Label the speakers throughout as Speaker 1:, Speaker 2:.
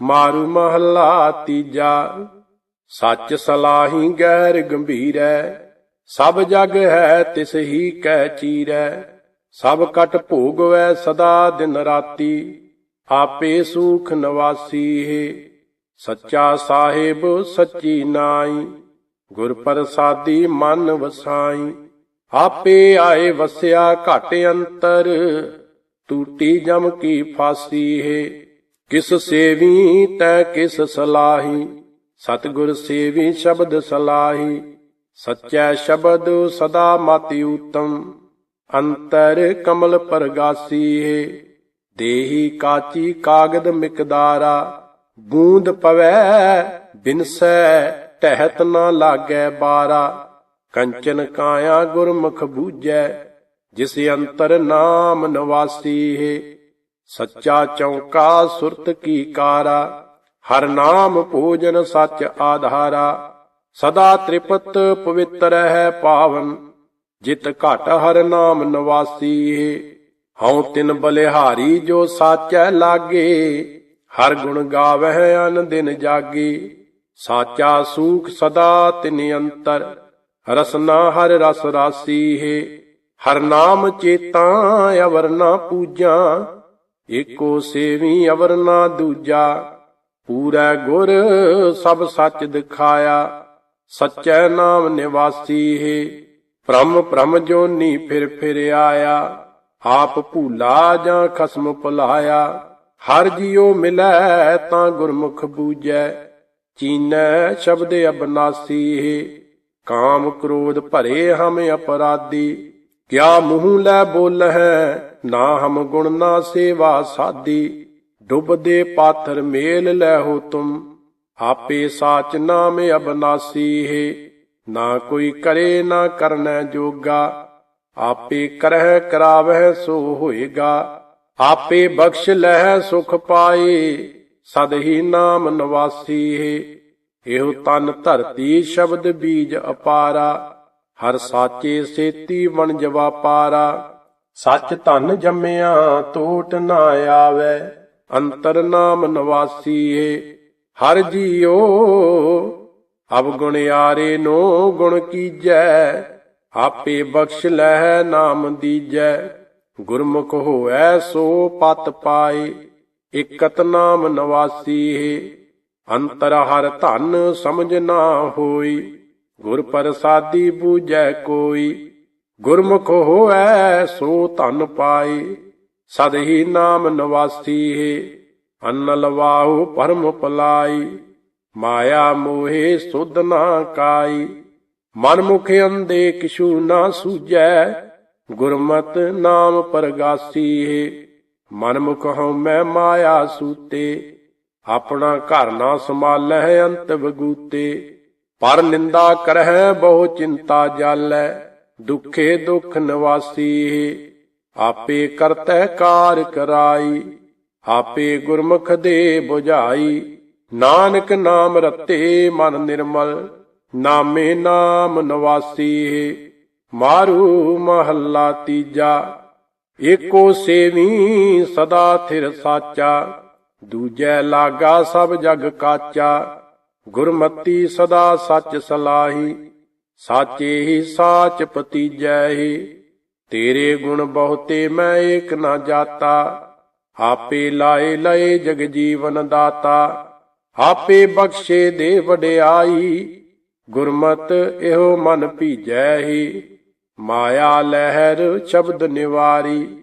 Speaker 1: ਮਾਰੂ ਮਹੱਲਾ ਤੀਜਾ, ਸੱਚ ਸਲਾਹੀ ਗੈਰ ਗੰਭੀਰੈ, ਸਭ ਜਗ ਹੈ ਤਿਸ ਹੀ ਕੈ ਚੀਰੈ, ਸਭ ਕਟ ਭੋਗਵੈ ਸਦਾ ਦਿਨ ਰਾਤੀ, ਆਪੇ ਸੂਖ ਨਵਾਸੀ ਹੈ, ਸੱਚਾ ਸਾਹਿਬ ਸੱਚੀ ਨਾਈ ਗੁਰ ਪ੍ਰਸਾਦੀ ਮਨ ਵਸਾਈ ਆਪੇ ਆਏ ਵਸਿਆ ਘਟ ਅੰਤਰ ਟੂਟੀ ਜਮ ਕੀ ਫਾਸੀ ਹੈ। ਕਿਸ ਸੇਵੀ ਤੈ ਕਿਸ ਸਲਾਹੀ? ਸਤਿਗੁਰ ਸੇਵੀ ਸ਼ਬਦ ਸਲਾਹੀ। ਸਚੈ ਸ਼ਬਦ ਸਦਾ ਮਤਿ ਉਤਮ। ਅੰਤਰ ਕਮਲ ਪਰਗਾਸੀ ਹੈ ਦੇਹੀ ਕਾਚੀ ਕਾਗਦ ਮਿਕਦਾਰਾ। ਬੂੰਦ ਪਵੈ ਬਿਨਸੈ ਟਹਿਤ ਨਾ ਲਾਗੈ ਬਾਰਾ। ਕੰਚਨ ਕਾਇਆ ਗੁਰਮੁਖ ਬੂਝੈ, ਜਿਸ ਅੰਤਰ ਨਾਮ ਨਵਾਸੀ ਹੈ ਸੱਚਾ ਚੌਕਾ ਸੁਰਤ ਕੀ ਕਾਰਾ, ਹਰ ਨਾਮ ਭੋਜਨ ਸੱਚ ਆਧਾਰਾ। ਸਦਾ ਤ੍ਰਿਪਤ ਪਵਿੱਤਰ ਹੈ ਪਾਵਨ, ਜਿਤ ਘਟ ਹਰ ਨਾਮ ਨਵਾਸੀ। ਹੈ ਹਉ ਤਿਨ ਬਲਿਹਾਰੀ ਜੋ ਸਾਚੈ ਲਾਗੇ, ਹਰ ਗੁਣ ਗਾਵਹਿ ਅਨ ਦਿਨ ਜਾਗੇ। ਸਾਚਾ ਸੂਖ ਸਦਾ ਤਿਨ ਅੰਤਰ, ਰਸਨਾ ਹਰ ਰਸ ਰਾਸੀ। ਹੈ ਹਰ ਨਾਮ ਚੇਤਾ ਅਵਰ ਨਾ ਪੂਜਾ ਏਕੋ ਸੇਵੀ ਅਵਰ ਨਾ ਦੂਜਾ, ਪੂਰਾ ਗੁਰ ਸਭ ਸੱਚ ਦਿਖਾਇਆ। ਸਚੈ ਨਾਮ ਨਿਵਾਸੀ ਹੈ, ਭ੍ਰਮ ਭ੍ਰਮ ਜੋਨੀ ਫਿਰ ਫਿਰ ਆਇਆ। ਆਪ ਭੂਲਾ ਜਾਂ ਖਸਮ ਭੁਲਾਇਆ, ਹਰ ਜਿਉ ਮਿਲੈ ਤਾਂ ਗੁਰਮੁਖ ਬੂਜੈ। ਚੀਨੈ ਸ਼ਬਦ ਅਬਨਾਸੀ ਹੈ, ਕਾਮ ਕ੍ਰੋਧ ਭਰੇ ਹਮ ਅਪਰਾਧੀ। ਕਿਆ ਮੂੰਹ ਲੈ ਬੋਲ ਹੈ ਨਾ ਹਮ ਗੁਣ ਨਾ ਸੇਵਾ ਸਾਦੀ, ਡੁੱਬਦੇ ਪਾਥਰ ਮੇਲ ਲੈ ਹੋ ਤੁਮ। ਆਪੇ ਸਾਚ ਨਾਮ ਅਬਨਾਸੀ ਹੈ, ਨਾ ਕੋਈ ਕਰੇ ਨਾ ਕਰਨੈ ਜੋਗਾ। ਆਪੇ ਕਰਹਿ ਕਰਾਵਹਿ ਸੋ ਹੋਏਗਾ, ਆਪੇ ਬਖਸ਼ ਲਹਿ ਸੁਖ ਪਾਏ, ਸਦ ਹੀ ਨਾਮ ਨਵਾਸੀ ਹੈ। ਇਹੋ ਤਨ ਧਰਤੀ ਸ਼ਬਦ ਬੀਜ ਅਪਾਰਾ, ਹਰ ਸਾਚੇ ਸੇਤੀ ਵਣ ਜਵਾਪਾਰਾ ਸੱਚ ਧਨ ਜੰਮਿਆ ਟੋਟ ਨਾ ਆਵੇ, ਅੰਤਰ ਨਾਮ ਨਵਾਸੀ ਏ ਹਰ ਜੀਓ। ਅਬ ਗੁਣਿਆਰੇ ਨੋ ਗੁਣ ਕੀਜੈ, ਆਪੇ ਬਖਸ਼ ਲੈ ਨਾਮ ਦੀਜੈ। ਗੁਰਮੁਖ ਹੋਐ ਸੋ ਪਤ ਪਾਏ, ਇਕਤ ਨਾਮ ਨਵਾਸੀ ਏ ਅੰਤਰ ਹਰ ਧਨ ਸਮਝ ਨਾ ਹੋਈ, ਗੁਰ ਪ੍ਰਸਾਦੀ ਬੂਝੈ ਕੋਈ। ਗੁਰਮੁਖ ਹੋਐ ਸੋ ਧਨ ਪਾਏ, ਸਦ ਹੀ ਨਾਮ ਨਵਾਸੀ ਹੈ ਅੰਨ ਲਵਾਹੂ ਪਰਮ ਪਲਾਈ ਮਾਇਆ ਮੋਹਿ ਸੁਧ ਨਾ ਕਾਈ। ਮਨ ਮੁਖ ਅੰਦੇ ਕਿਛੂ ਨਾ ਸੂਜੈ ਗੁਰਮਤ ਨਾਮ ਪਰਗਾਸੀ ਹੈ। ਮਨ ਮੁਖ ਹਉ ਮੈਂ ਮਾਇਆ ਸੂਤੇ, ਆਪਣਾ ਘਰ ਨਾ ਸੰਭਾਲੈ ਅੰਤ ਵਗੂਤੇ। ਪਰ ਨਿੰਦਾ ਕਰਹਿ ਬਹੁ ਚਿੰਤਾ ਜਾਲੈ ਦੁਖੇ ਦੁਖ ਨਿਵਾਸੀ, ਆਪੇ ਕਰਤੈ ਕਾਰ ਕਰਾਈ, ਆਪੇ ਗੁਰਮੁਖ ਦੇ 부ਝਾਈ ਨਾਨਕ ਨਾਮ ਰਤੇ ਮਨ ਨਿਰਮਲ, ਨਾਮੇ ਨਾਮ ਨਵਾਸੀ। ਮਾਰੂ ਮਹੱਲਾ ਤੀਜਾ, ਏਕੋ ਸੇਵੀ ਸਦਾ ਥਿਰ ਸਾਚਾ। ਦੂਜੈ ਲਾਗਾ ਸਭ ਜਗ ਕਾਚਾ, ਗੁਰਮਤੀ ਸਦਾ ਸੱਚ ਸਲਾਹੀ। ਸਾਚੇ ਹੀ ਸਾਚ ਪਤੀਜੈ ਹੀ, ਤੇਰੇ ਗੁਣ ਬਹੁਤੇ ਮੈਂ ਏਕ ਨਾ ਜਾਤਾ। ਆਪੇ ਲਾਏ ਲਏ ਜਗ ਜੀਵਨ ਦਾਤਾ, ਆਪੇ ਬਖਸ਼ੇ ਦੇ ਵਡਿਆਈ। ਗੁਰਮਤ ਇਹੋ ਮਨ ਭੀਜੈ ਹੀ, ਮਾਇਆ ਲਹਿਰ ਸ਼ਬਦ ਨਿਵਾਰੀ।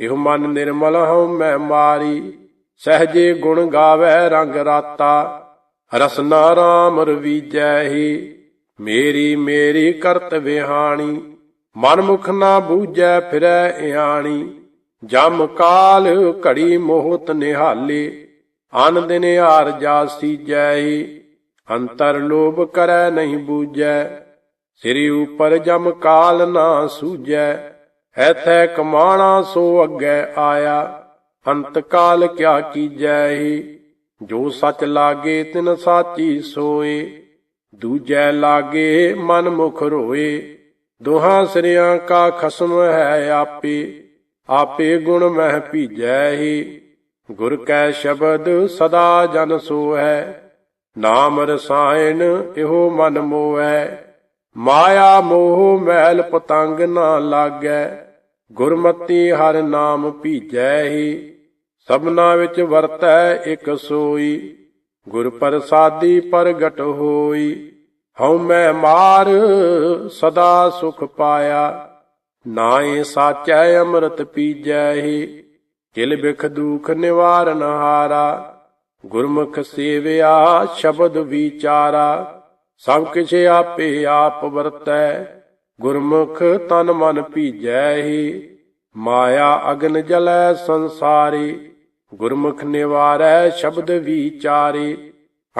Speaker 1: ਇਹੋ ਮਨ ਨਿਰਮਲ ਹਉ ਮੈਂ ਮਾਰੀ, ਸਹਜੇ ਗੁਣ ਗਾਵੇ ਰੰਗ ਰਾਤਾ। ਰਸਨਾ ਰਾਮ ਰਵੀਜੈ ਹੀ। ਮੇਰੀ ਮੇਰੀ ਕਰਤ ਵਿਹਾਣੀ ਮਨ ਮੁਖ ਨਾ ਬੂਝੈ ਫਿਰੈ ਇਆਣੀ। ਜਮ ਕਾਲ ਘੜੀ ਮੋਹਤ ਨਿਹਾਲੇ ਅਨ ਦਿਨ ਹਾਰ ਜਾ ਸੀਜੈ ਅੰਤਰ ਲੋਭ ਕਰੈ ਨਹੀਂ ਬੂਝੈ, ਸਿਰੀ ਉਪਰ ਜਮ ਕਾਲ ਨਾ ਸੂਝੈ। ਐਥੈ ਕਮਾਣਾ ਸੋ ਅੱਗੇ ਆਇਆ, ਅੰਤ ਕਾਲ ਕਿਆ ਕੀਜੈ ਹੀ ਜੋ ਸੱਚ ਲਾਗੇ ਤਿਨ ਸਾਚੀ ਸੋਏ। ਦੂਜੈ ਲਾਗੇ ਮਨ ਮੁਖ ਰੋਏ, ਦੋਹਾਂ ਸਿਰਿਆਂ ਕਾ ਖਸਮ ਹੈ ਆਪੇ ਆਪੇ ਗੁਣ ਮਹਿ ਭੀਜੈ ਹੀ। ਗੁਰ ਕੈ ਸ਼ਬਦ ਸਦਾ ਜਨ ਸੋਹੈ, ਨਾਮ ਰਸਾਇਣ ਇਹੋ ਮਨ ਮੋਹੈ। ਮਾਇਆ ਮੋਹ ਮੈਲ ਪਤੰਗ ਨਾ ਲਾਗੈ, ਗੁਰਮਤੀ ਹਰ ਨਾਮ ਭੀਜੈ ਹੀ। ਸਭਨਾ ਵਿੱਚ ਵਰਤੈ ਇਕ ਸੋਈ। ਗੁਰ ਪ੍ਰਸਾਦੀ ਪ੍ਰਗਟ ਹੋਈ, ਹਉ ਮੈਂ ਮਾਰ ਸਦਾ ਸੁਖ ਪਾਇਆ। ਨਾਏ ਸਾਚੈ ਅੰਮ੍ਰਿਤ ਪੀਜੈ ਹੀ, ਕਿਲ ਬਿਖ ਦੁਖ ਨਿਵਾਰਨ ਹਾਰਾ। ਗੁਰਮੁਖ ਸੇਵਿਆ ਸ਼ਬਦ ਵਿਚਾਰਾ, ਸਭ ਕਿਛ ਆਪੇ ਆਪ ਵਰਤੈ। ਗੁਰਮੁਖ ਤਨ ਮਨ ਭੀਜੈ ਹੀ, ਮਾਇਆ ਅਗਨ ਜਲੈ ਸੰਸਾਰੀ। ਗੁਰਮੁਖ ਨਿਵਾਰੈ ਸ਼ਬਦ ਵਿਚਾਰੇ,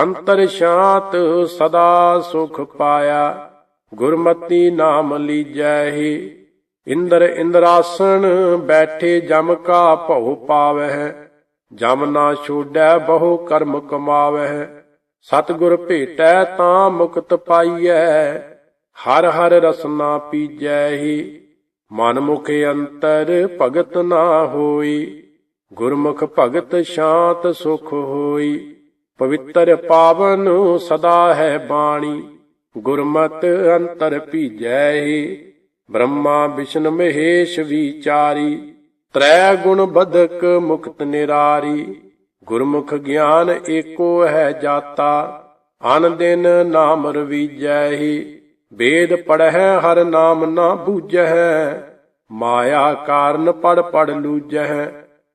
Speaker 1: ਅੰਤਰ ਸ਼ਾਂਤ ਸਦਾ ਸੁਖ ਪਾਇਆ। ਗੁਰਮਤੀ ਨਾਮ ਲੀਜੈ ਹੀ, ਇੰਦਰ ਇੰਦਰਾਸਣ ਬੈਠੇ ਜਮ ਕਾ ਭਉ ਪਾਵਹਿ। ਜਮ ਨਾ ਛੋੜੈ ਬਹੁ ਕਰਮ ਕਮਾਵਹਿ। ਸਤਿਗੁਰ ਭੇਟੈ ਤਾਂ ਮੁਕਤ ਪਾਈਐ। ਹਰ ਹਰ ਰਸਨਾ ਪੀਜੈ ਹੀ, ਮਨ ਮੁਖ ਅੰਤਰ ਭਗਤ ਨਾ ਹੋਈ। ਗੁਰਮੁਖ ਭਗਤ ਸ਼ਾਂਤ ਸੁਖ ਹੋਈ, ਪਵਿੱਤਰ ਪਾਵਨ ਸਦਾ ਹੈ ਬਾਣੀ। ਗੁਰਮਤ ਅੰਤਰ ਭੀਜੈ ਹੀ ਬ੍ਰਹਮਾ ਵਿਸ਼ਨ ਮਹੇਸ਼ ਵਿਚਾਰੀ। ਤ੍ਰੈ ਗੁਣ ਬਦਕ ਮੁਕਤ ਨਿਰਾਰੀ, ਗੁਰਮੁਖ ਗਿਆਨ ਏਕੋ ਹੈ ਜਾਤਾ। ਅਨ ਦਿਨ ਨਾਮ ਰਵੀਜੈ ਹੀ ਵੇਦ ਪੜਹਿ ਹਰ ਨਾਮ ਨਾ ਬੂਝੈ। ਮਾਇਆ ਕਾਰਨ ਪੜ ਪੜ ਲੂਝੈ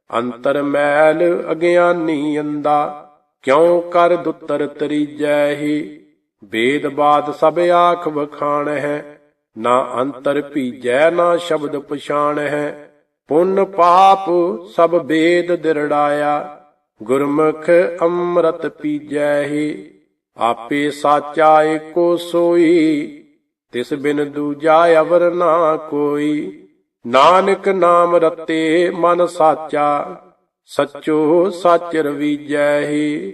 Speaker 1: ਅੰਤਰ ਮੈਲ ਅਗਿਆਨੀ ਅੰਦਾ, ਕਿਉ ਕਰ ਦੁੱਤਰ ਤਰੀਜੈ ਹੀ? ਵੇਦ ਬਾਦ ਸਭ ਆਖ ਵਖਾਣ ਹੈ ਨਾ ਅੰਤਰ ਭੀਜੈ, ਨਾ ਸ਼ਬਦ ਪਛਾਣ ਹੈ ਪੁੰਨ ਪਾਪ ਸਭ ਵੇਦ ਦਿਰੜਾਇਆ, ਗੁਰਮੁਖ ਅੰਮ੍ਰਿਤ ਪੀਜੈ ਹੀ। ਆਪੇ ਸਾਚਾ ਏਕੋ ਸੋਈ, ਤਿਸ ਬਿਨ ਦੂਜਾ ਅਵਰ ਨਾ ਕੋਈ। ਨਾਨਕ ਨਾਮ ਰਤੇ ਮਨ ਸਾਚਾ ਸੱਚੋ ਸੱਚ ਰਵੀਜੈ ਹੀ।